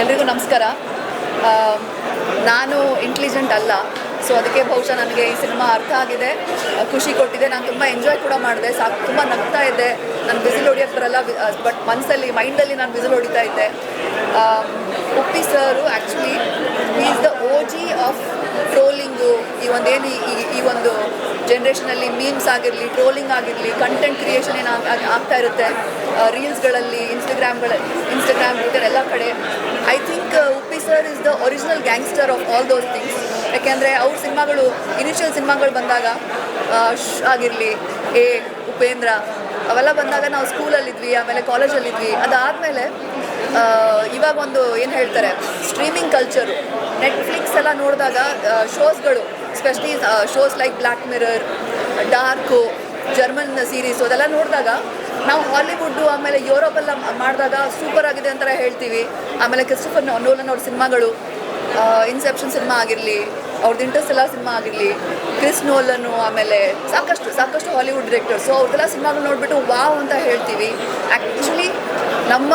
ಎಲ್ರಿಗೂ ನಮಸ್ಕಾರ. ನಾನು ಇಂಟೆಲಿಜೆಂಟ್ ಅಲ್ಲ ಸೊ ಅದಕ್ಕೆ ಬಹುಶಃ ನನಗೆ ಈ ಸಿನಿಮಾ ಅರ್ಥ ಆಗಿದೆ, ಖುಷಿ ಕೊಟ್ಟಿದೆ, ನಾನು ತುಂಬ ಎಂಜಾಯ್ ಕೂಡ ಮಾಡಿದೆ, ಸಾಕು, ತುಂಬ ನಗ್ತಾ ಇದ್ದೆ, ನಾನು ಬಿಸಿಲು ಹೊಡಿಯೋಕ್ಕೆ ಬರಲ್ಲ ಬಟ್ ಮನಸ್ಸಲ್ಲಿ ಮೈಂಡಲ್ಲಿ ನಾನು ಬಿಸಿಲು ಹೊಡಿತಾ ಇದ್ದೆ. Uppi sir actually is the O G of trolling ಈ ಒಂದೇನು ಈ ಈ ಒಂದು ಜನ್ರೇಷನಲ್ಲಿ ಮೀಮ್ಸ್ ಆಗಿರಲಿ ಟ್ರೋಲಿಂಗ್ ಆಗಿರಲಿ ಕಂಟೆಂಟ್ ಕ್ರಿಯೇಷನ್ ಏನು ಆಗ್- ಆಗ್- ಆಗ್ತಾ ಇರುತ್ತೆ. ರೀಲ್ಸ್ಗಳಲ್ಲಿ ಇನ್ಸ್ಟಾಗ್ರಾಮ್ಗಳಲ್ಲಿ ಇನ್ಸ್ಟಾಗ್ರಾಮ್ ಟ್ವಿಟರ್ ಎಲ್ಲ ಕಡೆ. I think Uppi sir is the original gangster of all those things ಯಾಕೆಂದರೆ ಅವ್ರ ಸಿನಿಮಾಗಳು ಇನಿಷಿಯಲ್ ಸಿನಿಮಾಗಳು ಬಂದಾಗ ಶ್ ಆಗಿರಲಿ, ಎ, ಉಪೇಂದ್ರ, ಅವೆಲ್ಲ ಬಂದಾಗ ನಾವು ಸ್ಕೂಲಲ್ಲಿದ್ವಿ ಆಮೇಲೆ ಕಾಲೇಜಲ್ಲಿದ್ವಿ ಅದಾದಮೇಲೆ ಇವಾಗ ಒಂದು ಏನು ಹೇಳ್ತಾರೆ ಸ್ಟ್ರೀಮಿಂಗ್ ಕಲ್ಚರು ನೆಟ್ಫ್ಲಿಕ್ಸ್ ಎಲ್ಲ ನೋಡಿದಾಗ ಶೋಸ್ಗಳು specially shows like Black Mirror Dark German series ಅದೆಲ್ಲ ನೋಡಿದಾಗ ನಾವು ಹಾಲಿವುಡ್ಡು ಆಮೇಲೆ ಯುರೋಪೆಲ್ಲ ಮಾಡಿದಾಗ ಸೂಪರ್ ಆಗಿದೆ ಅಂತ ಹೇಳ್ತೀವಿ. ಆಮೇಲೆ ಕ್ರಿಸ್ಟಫರ್ ನೋಲನ್ ಅವ್ರ ಸಿನಿಮಾಗಳು ಇನ್ಸೆಪ್ಷನ್ ಸಿನಿಮಾ ಆಗಿರಲಿ ಅವ್ರದ್ದು ಇಂಟರ್ಸ್ಟೆಲ್ಲ ಸಿನಿಮಾ ಆಗಿರಲಿ ಕ್ರಿಸ್ ನೋಲನ್ನು ಆಮೇಲೆ ಸಾಕಷ್ಟು ಸಾಕಷ್ಟು ಹಾಲಿವುಡ್ ಡಿರೆಕ್ಟರ್ಸು ಅವ್ರದ್ದೆಲ್ಲ ಸಿನಿಮಾಗಳು ನೋಡಿಬಿಟ್ಟು ವಾವ್ ಅಂತ ಹೇಳ್ತೀವಿ. ಆ್ಯಕ್ಚುಲಿ ನಮ್ಮ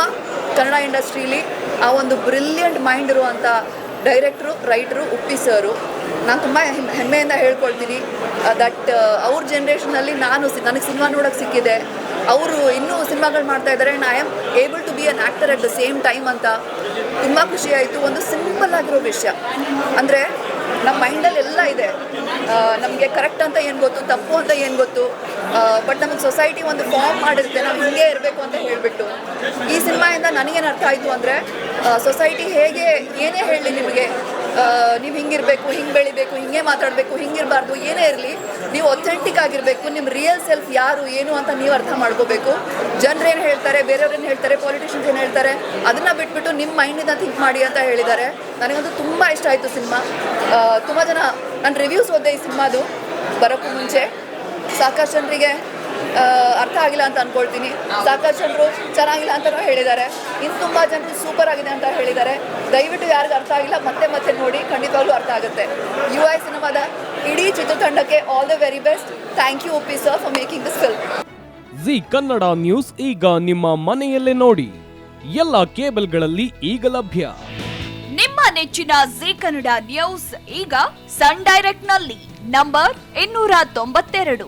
ಕನ್ನಡ ಇಂಡಸ್ಟ್ರೀಲಿ ಆ ಒಂದು ಬ್ರಿಲಿಯಂಟ್ ಮೈಂಡ್ ಇರುವಂಥ ಡೈರೆಕ್ಟ್ರು, ರೈಟ್ರು, ಉಪ್ಪಿ ಸರು. ನಾನು ತುಂಬ ಹೆಮ್ಮೆಯಿಂದ ಹೇಳ್ಕೊಳ್ತೀನಿ. ದಟ್ ಅವ್ರ ಜನ್ರೇಷನಲ್ಲಿ ನಾನು ನನಗೆ ಸಿನಿಮಾ ನೋಡೋಕೆ ಸಿಕ್ಕಿದೆ. ಅವರು ಇನ್ನೂ ಸಿನಿಮಾಗಳು ಮಾಡ್ತಾ ಇದ್ದಾರೆ and I am able to be an actor at the same time ಅಂತ ತುಂಬ ಖುಷಿ ಆಯಿತು. ಒಂದು ಸಿಂಪಲ್ ಆಗಿರೋ ವಿಷಯ. ಅಂದರೆ ನಮ್ಮ ಮೈಂಡಲ್ಲಿ ಎಲ್ಲ ಇದೆ ನಮಗೆ ಕರೆಕ್ಟ್ ಅಂತ ಏನು ಗೊತ್ತು, ತಪ್ಪು ಅಂತ ಏನು ಗೊತ್ತು. ಬಟ್ ನಮಗೆ ಸೊಸೈಟಿ ಒಂದು ಫಾರ್ಮ್ ಮಾಡಿರುತ್ತೆ, ನಾವು ಹಿಂಗೆ ಇರಬೇಕು ಅಂತ ಹೇಳಿಬಿಟ್ಟು. ಈ ಸಿನಿಮಾಯಿಂದ ನನಗೇನು ಅರ್ಥ ಆಯಿತು ಅಂದರೆ ಸೊಸೈಟಿ ಹೇಗೆ, ಏನೇ ಹೇಳಲಿ ನಿಮಗೆ ನೀವು ಹಿಂಗಿರಬೇಕು, ಹಿಂಗೆ ಬೆಳಿಬೇಕು, ಹಿಂಗೆ ಮಾತಾಡಬೇಕು, ಹಿಂಗಿರಬಾರ್ದು, ಏನೇ ಇರಲಿ, ನೀವು ಒಥೆಂಟಿಕ್ ಆಗಿರಬೇಕು ನಿಮ್ಮ ರಿಯಲ್ ಸೆಲ್ಫ್ ಯಾರು, ಏನು ಅಂತ ನೀವು ಅರ್ಥ ಮಾಡ್ಕೋಬೇಕು. ಜನರು ಏನು ಹೇಳ್ತಾರೆ, ಬೇರೆಯವ್ರೇನು ಹೇಳ್ತಾರೆ ಪಾಲಿಟಿಷಿಯನ್ಸ್ ಏನು ಹೇಳ್ತಾರೆ, ಅದನ್ನು ಬಿಟ್ಬಿಟ್ಟು ನಿಮ್ಮ ಮೈಂಡಿಂದ ಥಿಂಕ್ ಮಾಡಿ ಅಂತ ಹೇಳಿದ್ದಾರೆ. ನನಗಂತೂ ತುಂಬ ಇಷ್ಟ ಆಯಿತು ಸಿನಿಮಾ. ತುಂಬ ಜನ, ನಾನು ರಿವ್ಯೂಸ್ ಓದಿದೆ ಈ ಸಿನಿಮಾದು, ಬರೋಕ್ಕೂ ಮುಂಚೆ. ಸಾಕಷ್ಟು ಜನರಿಗೆ ಅರ್ಥ ಆಗಿಲ್ಲ ಅಂತ ಅನ್ಕೊಳ್ತೀನಿ. ಸಾಕಷ್ಟು ಜನರು ಚೆನ್ನಾಗಿಲ್ಲ ಅಂತಲೂ ಹೇಳಿದ್ದಾರೆ. ಇನ್ನು ತುಂಬ ಜನರು ಸೂಪರ್ ಆಗಿದೆ ಅಂತ ಹೇಳಿದ್ದಾರೆ. ದಯವಿಟ್ಟು ಯಾರಿಗೂ ಅರ್ಥ ಆಗಿಲ್ಲ ಮತ್ತೆ ಮತ್ತೆ ನೋಡಿ ಖಂಡಿತವಾಗ್ಲೂ ಅರ್ಥ ಆಗುತ್ತೆ. ಯು ಐ ಸಿನಿಮಾದ ಇಡೀ ಚಿತ್ರತಂಡಕ್ಕೆ all the very best thank you P sir for making this film Zee Kannada news ಈಗ ನಿಮ್ಮ ಮನೆಯಲ್ಲೇ ನೋಡಿ. ಎಲ್ಲ ಕೇಬಲ್ಗಳಲ್ಲಿ ಈಗ ಲಭ್ಯ. ನಿಮ್ಮ ನೆಚ್ಚಿನ ಜಿ ಕನ್ನಡ ನ್ಯೂಸ್ ಈಗ ಸನ್ ಡೈರೆಕ್ಟ್ನಲ್ಲಿ ನಂಬರ್ ಇನ್ನೂರ ತೊಂಬತ್ತೆರಡು.